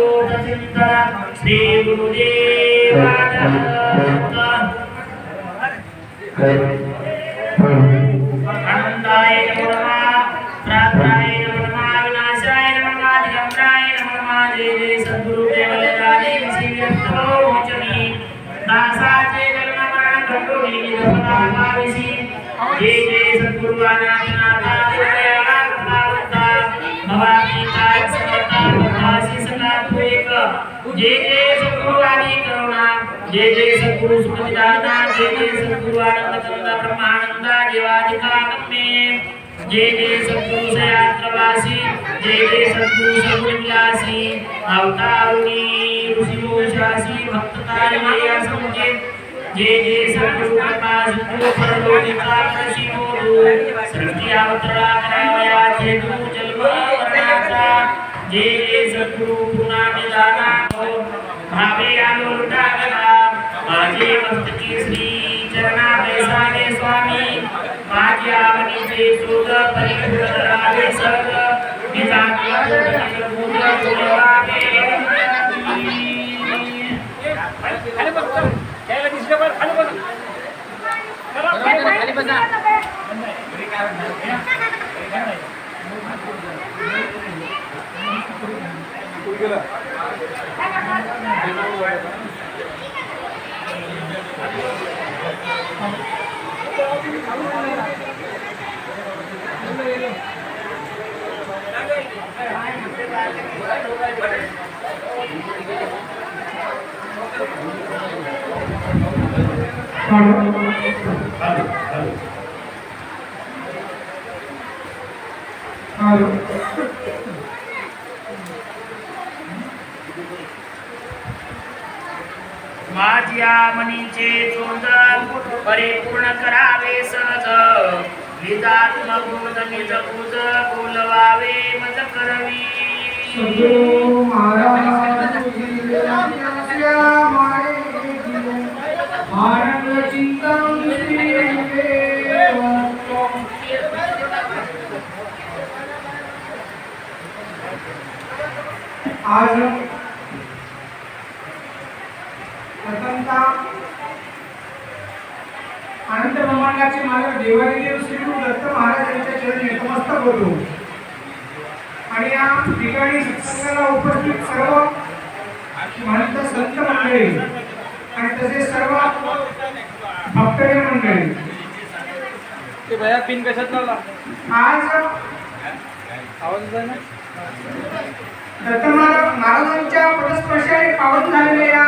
श्री गुरुदेव आनंदाय नमः प्रार्थनाय नमः विनाशाय नमः दिगंबराय नमः जय जय सद्गुरु देवलयाने श्रीरत्नो दासाचे जय जय सद्गुरु भवानी जय जय सद्गुरु आदि करुणा जय जय सद्गुरु सुखदाता जय जय सद्गुरु आनंद करुणा ब्रह्मानंद जीवाधिकानमे जय जय सद्गुरु सयात्रवासी जय जय सद्गुरु सगुणविलासी अवतारुणी ऋषिमोशासी भक्ततारिणेय संके जय जय सद्गुरु कृपा सिंधु परलोकिका कृषिमोदु सृष्टि अवतरा करावया चेतु जे जय सद्गुरु पुन्हा निदाना हो, भावे आलो लुटागला माझे मस्तकी श्री चरणा बैसागे स्वामी माझे आवडीचे सुख परिपूर्ण राहावे सग पूर्ण माझ्या मनीचे चोंदन परिपूर्ण करावे सहज. निदात्म गुण निज पूज बोलवावे मज कर आज प्रथमतः अनंत ब्रह्मांडाचे मालक देवादेव श्री गुरु दत्त महाराज यांच्या चरणी नतमस्तक होतो. आणि या ठिकाणी सत्संगाला उपस्थित सर्व महंत संत मंडळी आणि तसेच सर्व भक्तजन मंडळी. ते भया पिन कशात लावला? आज आवाज दत्त महाराज महाराजांच्या पदस्पर्शाने पावन झालेल्या या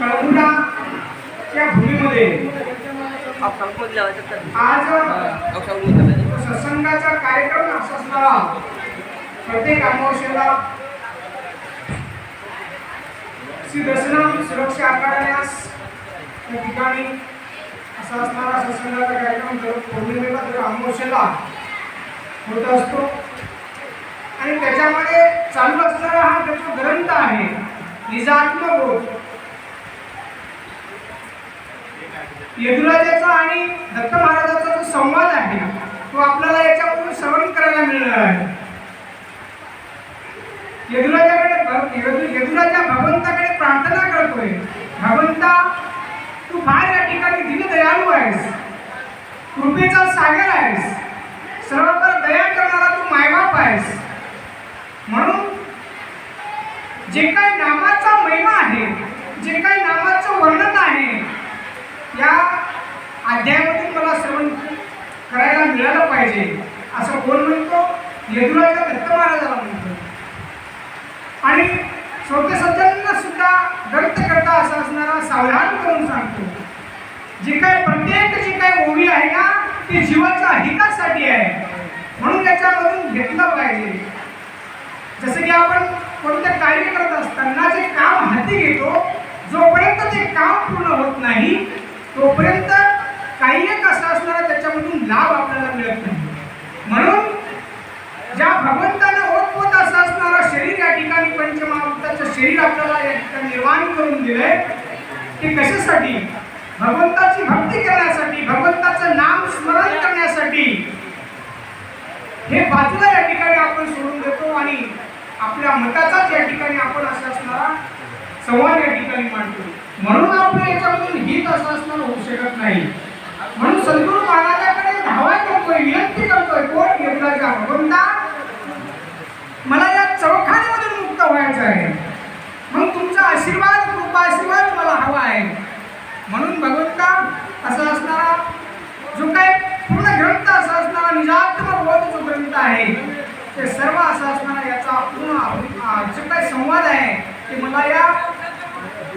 कळमुडाच्या भूमीमध्ये आज सत्संगाचा कार्यक्रम असा असणारा प्रत्येक अमावस्येला श्री दर्शनम सुरक्षा आखाड्यास या ठिकाणी असा असणारा सत्संगाचा कार्यक्रम दर पौर्णिमेला दर अमावस्येला होत असतो. आणि त्याच्यामध्ये चालू असणारा हा त्याचा ग्रंथ आहे निजात्मबोध यदुराजाचा आणि दत्त महाराजाचा जो संवाद आहे तो आपल्याला याच्याकडून श्रवण करायला मिळणार आहे. यदुराजाकडे यदुराजा भगवंताकडे प्रार्थना करतोय. भगवंता तू फार या ठिकाणी दीनदयाळू आहेस. कृपेचा सागर आहेस. सर्वांवर दया करणारा तू मायबाप आहेस. म्हणून जे काही नामाचा महिमा आहे जे काही नामाचं वर्णन आहे या अध्यायामधून मला श्रवण करायला मिळालं पाहिजे असं कोण म्हणतो यदुराजा दत्त महाराजाला म्हणतो आणि श्रोते सज्जनांना सुद्धा व्यक्त करता असा असणारा सावधान करून सांगतो जे काय प्रत्येक जी काही ओवी आहे ना ती जीवाच्या हितासाठी आहे. म्हणून त्याच्यामधून घेतलं पाहिजे. जसं की आपण कोणतं कार्य करत असताना जे काम हाती घेतो जोपर्यंत ते काम पूर्ण होत नाही तोपर्यंत काही एक असं असणारा त्याच्यामधून लाभ आपल्याला मिळत नाही. म्हणून ज्या भगवंतानं ओतपोत असं असणारं शरीर या ठिकाणी पंचमहाभूताचं शरीर आपल्याला या ठिकाणी निर्माण करून दिलंय ते कशासाठी? भगवंत भक्ती करण्यासाठी भगवंताचं नाम स्मरण करण्यासाठी हे बाजूला या ठिकाणी आपण सोडून देतो आणि आपल्या मताचाच या ठिकाणी आपण असं असणारा संवाद या ठिकाणी मांडतो. म्हणून आपण याच्यामधून हित असं असणार होऊ शकत नाही. म्हणून सद्गुरू महाराजाकडे धावा करतोय विनंती करतोय कोण यमुनाच्या भगवंता मला या चौखान्यामधून मुक्त व्हायचं आहे. मग तुमचा आशीर्वाद मला हवा आहे म्हणून भगवंता असा असणारा जो काही पूर्ण ग्रंथ असा असणारा निजात्म बोध जो ग्रंथ आहे ते सर्व असा असणारा याचा पूर्ण आ, जो काही संवाद आहे की मला या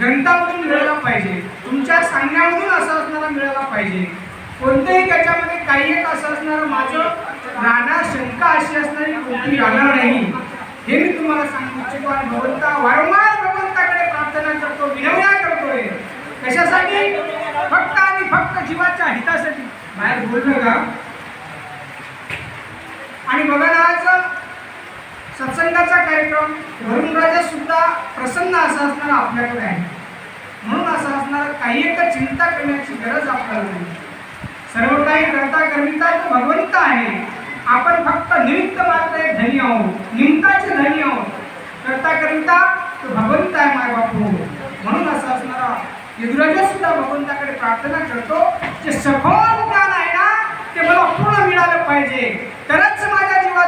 ग्रंथामधून मिळाला पाहिजे. तुमच्या सांगण्यामधून असं असणारा मिळाला पाहिजे. कोणत्याही त्याच्यामध्ये काही एक असं असणारं माझं राहणार शंका अशी असणारी कोणती राहणार नाही. हे मी तुम्हाला सांगू इच्छितो आणि भगवंता वारंवार भगवंताकडे प्रार्थना करतो विनवण्या करतोय. कशासाठी? फक्त आणि फक्त जीवाच्या हितासाठी. बाहेर बोललं का आणि बघा ना आज सत्संगाचा कार्यक्रम वरुण राजा सुद्धा प्रसन्न असा असणारा आपल्याकडे आहे. म्हणून असं असणार काही एक चिंता करण्याची गरज आपल्याला नाही. सर्व काही करता करता तो भगवंत आहे. आपण फक्त निमित्त मात्र एक धनी आहोत निमित्ताचे धनी आहोत. करता करिता तो भगवंत आहे माय बापू. म्हणून असं असणारा यदुराजा सुद्धा भगवंताकडे प्रार्थना करतो जे सखोल ज्ञान आहे ना ते मला पूर्ण मिळालं पाहिजे. तर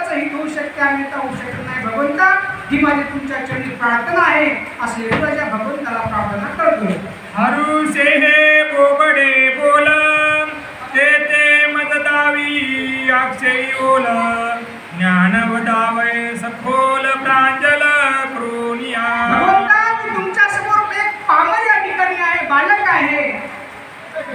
जीवाचं हित होऊ शकते अन्यथा होऊ शकत नाही? भगवंता ही माझी तुमच्या चरणी प्रार्थना आहे असं यदुराजा भगवंताला प्रार्थना करतोय. हरुषे हे बोबडे बोल ते ते मददावी अक्षयी ओल ज्ञानवदावय सखोल प्रांजल क्रोनिया. तुमच्यासमोर एक पामर या ठिकाणी आहे बालक आहे.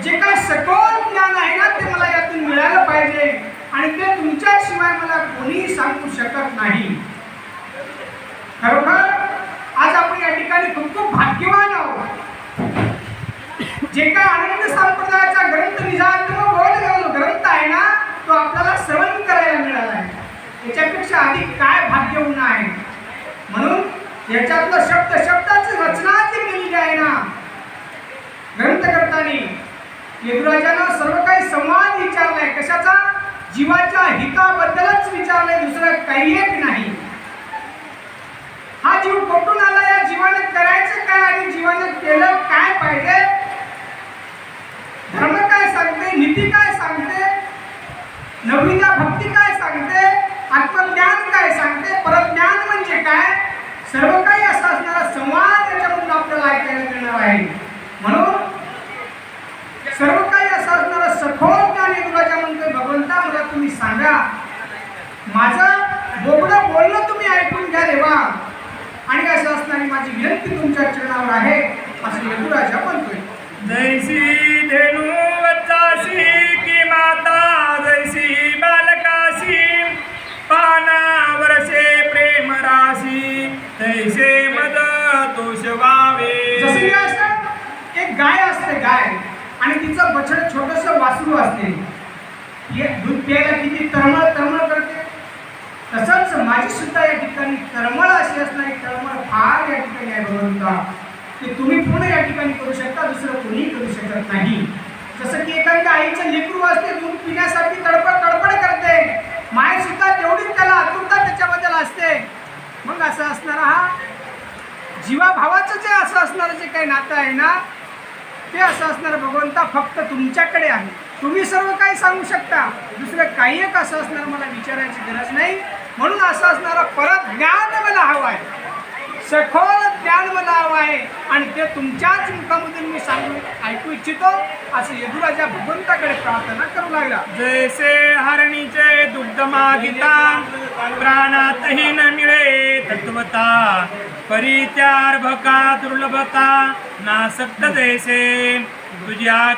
जे काय सखोल ज्ञान आहे ना ते मला यातून मिळालं पाहिजे. आणि ते तुमच्याशिवाय मला कोणीही सांगू शकत नाही. खरोखर आज आपण या ठिकाणी खूप खूप भाग्यवान आहोत. जे काय आनंद संप्रदायाचा ग्रंथ निजात्म बोध गेलो ग्रंथ आहे ना तो आपल्याला श्रवण करायला मिळाला आहे. याच्यापेक्षा अधिक काय भाग्य होणं आहे? म्हणून याच्यातलं शब्द शब्दाची रचना जी केलेली आहे ना ग्रंथ करताना यदुराजानं सर्व काही संवाद विचारलाय. कशाचा? जीवाच्या हिताबद्दलच विचारलंय दुसरं काही एक नाही. हा जीव कुठून आला? या जीवाने करायचं काय आणि जीवाने केलं काय पाहिजे? धर्म काय सांगते? नीती काय सांगते? नवविदा भक्ती काय सांगते? आत्मज्ञान काय सांगते? परज्ञान म्हणजे काय? सर्व काही असं असणारा संवाद याच्यामधून आपल्याला ऐकायला मिळणार आहे म्हणून सर्व काही असं असणारं सखोल ज्ञान यदुराजा म्हणतोय भगवंता मला तुम्ही सांगा. माझं बोबडं बोलणं तुम्ही ऐकून घ्या देवा. आणि असं असणारी माझी विनंती तुमच्या चरणावर आहे. असं यदुराजा म्हणतोय. जैसी धेनु वच्चासी की माता जैसी बालकासी पाना वर्षे प्रेम राशी तैसे मद तोष वावे. जसं की असं एक गाय असते गाय. आणि तिचं बछड छोटस वासरू असते. दूध प्यायला किती तळमळ तळमळ करते. तसंच माझी सुद्धा या ठिकाणी तळमळ अशी असणारी तळमळ फार या ठिकाणी आहे भगवंता ते तुम्ही पूर्ण या ठिकाणी करू शकता दुसरं कोणीही करू शकत नाही. जसं की एखाद्या आईचं लेकरू असते दूध पिण्यासाठी तडपड तडपड करते. माय सुद्धा तेवढीच त्याला आतुरता त्याच्याबद्दल असते. मग असं असणारा हा जीवाभावाचं जे असं असणारं जे काही नातं आहे ना ते असं असणारं भगवंता फक्त तुमच्याकडे आहे. तुम्ही सर्व काही सांगू शकता. दुसरं काही एक असं असणार मला विचारायची गरज नाही. म्हणून असं असणारं परत ज्ञान मला हवं आहे. सखोल ज्ञान मला हवं आहे. आणि ते तुमच्याच मुखामधून मी सांगू ऐकू इच्छितो. असं यदुराजा भगवंताकडे प्रार्थना करू लागला. जैसे हरणीचे दुग्ध मागिता. प्राणातही न मिळे तत्वता. परित्यार दुर्लभता. नासक्त जैसे तुझ्या